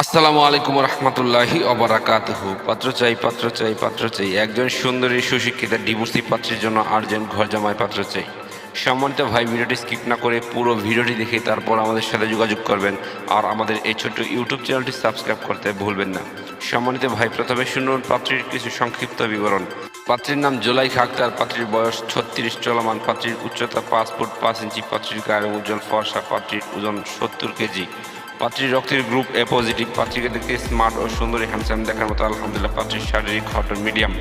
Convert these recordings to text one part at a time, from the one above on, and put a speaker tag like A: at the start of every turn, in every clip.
A: আসসালামু আলাইকুম রহমতুল্লাহি অবরাকাতহু পাত্র চাই পাত্র চাই পাত্র চাই। একজন সুন্দরী, সুশিক্ষিতা ডিভোর্সি পাত্রের জন্য আটজন ঘর জামাই পাত্র চাই। সম্মানিত ভাই, ভিডিওটি স্কিপ না করে পুরো ভিডিওটি দেখে তারপর আমাদের সাথে যোগাযোগ করবেন আর আমাদের এই ছোট্ট ইউটিউব চ্যানেলটি সাবস্ক্রাইব করতে ভুলবেন না। সম্মানিত ভাই, প্রথমে শুনুন পাত্রীর কিছু সংক্ষিপ্ত বিবরণ। পাত্রীর নাম জোলাইখা আক্তার, পাত্রীর বয়স ছত্রিশ, চলমান পাত্রীর উচ্চতা পাঁচ ফুট পাঁচ ইঞ্চি, পাত্রীর গায়ের উজ্জ্বল ফর্সা, পাত্রীর ওজন সত্তর কেজি। পাত্রীর রক্তের গ্রুপ এ পজিটিভ পাত্রীকে দেখতে স্মার্ট ও সুন্দরী হ্যান্ডসাম দেখার মতো, আলহামদুলিল্লাহ, পাত্রীর শারীরিক ঘটন মিডিয়াম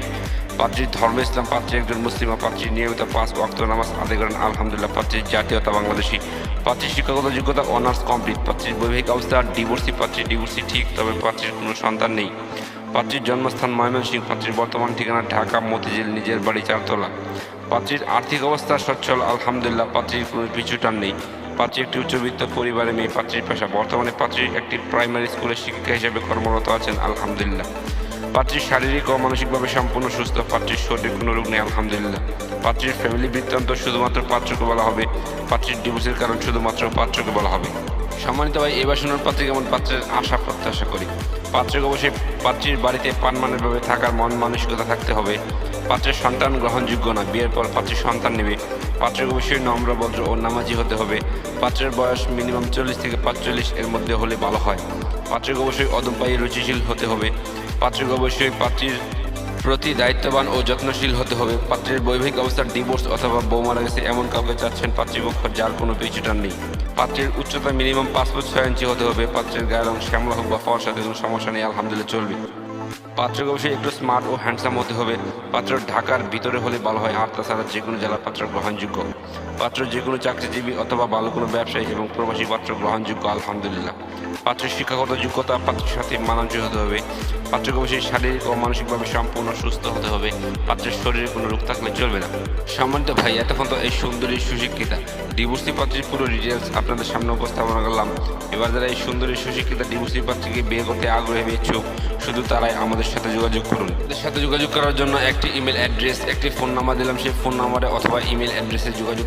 A: পাত্রীর ধর্ম ইসলাম, পাত্রী একজন মুসলিম পাত্রী নিয়মিত পাঁচ ওয়াক্ত নামাজ আদায় করেন, আলহামদুলিল্লাহ, পাত্রীর জাতীয়তা বাংলাদেশি। পাত্রীর শিক্ষাগত যোগ্যতা অনার্স কমপ্লিট পাত্রীর বৈবাহিক অবস্থা ডিভোর্সি পাত্রী ডিভোর্সি ঠিক, তবে পাত্রীর কোনো সন্তান নেই। পাত্রীর জন্মস্থান ময়মনসিংহ, পাত্রীর বর্তমান ঠিকানা ঢাকা, মতিঝিল, নিজের বাড়ি চারতলা। পাত্রীর আর্থিক অবস্থা সচ্ছল, আলহামদুলিল্লাহ, পাত্রীর কোনো পিছুটান নেই। পাত্রী একটি উচ্চবিত্ত পরিবারে মেয়ে, পাত্রীর পেশা। বর্তমানে পাত্রী একটি প্রাইমারি স্কুলের শিক্ষিকা হিসেবে কর্মরত আছেন, আলহামদুলিল্লাহ। পাত্রীর শারীরিক ও মানসিকভাবে সম্পূর্ণ সুস্থ, পাত্রীর শরীরে কোনো রোগ নেই, আলহামদুলিল্লাহ। পাত্রীর ফ্যামিলি বৃত্তান্ত শুধুমাত্র পাত্রকে বলা হবে। পাত্রীর ডিভোর্সের কারণ শুধুমাত্র পাত্রকে বলা হবে। সম্মানিত ভাই, এবার শুনুন পাত্রী কেমন পাত্রের আশা, প্রত্যাশা করি। পাত্রকে অবশ্যই পাত্রীর বাড়িতে পানমানেরভাবে থাকার মন মানসিকতা থাকতে হবে। পাত্রের সন্তান গ্রহণযোগ্য না। বিয়ের পর পাত্রের সন্তান নেবে। পাত্রের অবশ্যই নম্র, ভদ্র ও নামাজি হতে হবে। পাত্রের বয়স মিনিমাম চল্লিশ থেকে পাঁচচল্লিশ এর মধ্যে হলে ভালো হয়। পাত্রকে অবশ্যই অদম্পায়ী রুচিশীল হতে হবে। পাত্রকে অবশ্যই পাত্রীর প্রতি দায়িত্ববান ও যত্নশীল হতে হবে। পাত্রের বৈবাহিক অবস্থার ডিভোর্স অথবা বউ মারা গেছে এমন কাউকে চাচ্ছেন পাত্রীপক্ষ যার কোনো পিছুটান নেই। পাত্রের উচ্চতা মিনিমাম পাঁচ ফুট ছয় ইঞ্চি হতে হবে। পাত্রের গায়ের রং শ্যামলা হোক বা ফর্সা, কোনো সমস্যা নেই, আলহামদুলিল্লাহ চলবে। পাত্রকে অবশ্যই একটু স্মার্ট ও হ্যান্ডসাম হতে হবে। পাত্র ঢাকার ভিতরে হলে ভালো হয়। আর তাছাড়া যে কোনো জেলার পাত্র গ্রহণযোগ্য। পাত্র যে কোনো চাকরিজীবী অথবা ভালো কোনো ব্যবসায়ী এবং প্রবাসী পাত্র গ্রহণযোগ্য, আলহামদুলিল্লাহ। পাত্রের শিক্ষাগত যোগ্যতা পাত্রের সাথে মানানসই হতে হবে। পাত্রকে অবশ্যই শারীরিক ও মানসিকভাবে সম্পূর্ণ সুস্থ হতে হবে। পাত্রের শরীরে কোনো রোগ থাকলে চলবে না। সম্মানিত ভাই, এতক্ষণ তো এই সুন্দরী সুশিক্ষিতা। ডিভোর্সি পাত্রীর পুরো ডিটেলস আপনাদের সামনে উপস্থাপনা করলাম। এবার যারা এই সুন্দরী সুশিক্ষিতা ডিভোর্সি পাত্রীকে বিয়ে করতে আগ্রহী ইচ্ছুক শুধু তারাই আমাদের সাথে যোগাযোগ করুন। আমাদের সাথে যোগাযোগ করার জন্য একটি ইমেল অ্যাড্রেস একটি ফোন নাম্বার দিলাম। সেই ফোন নাম্বারে অথবা ইমেল অ্যাড্রেসে যোগাযোগ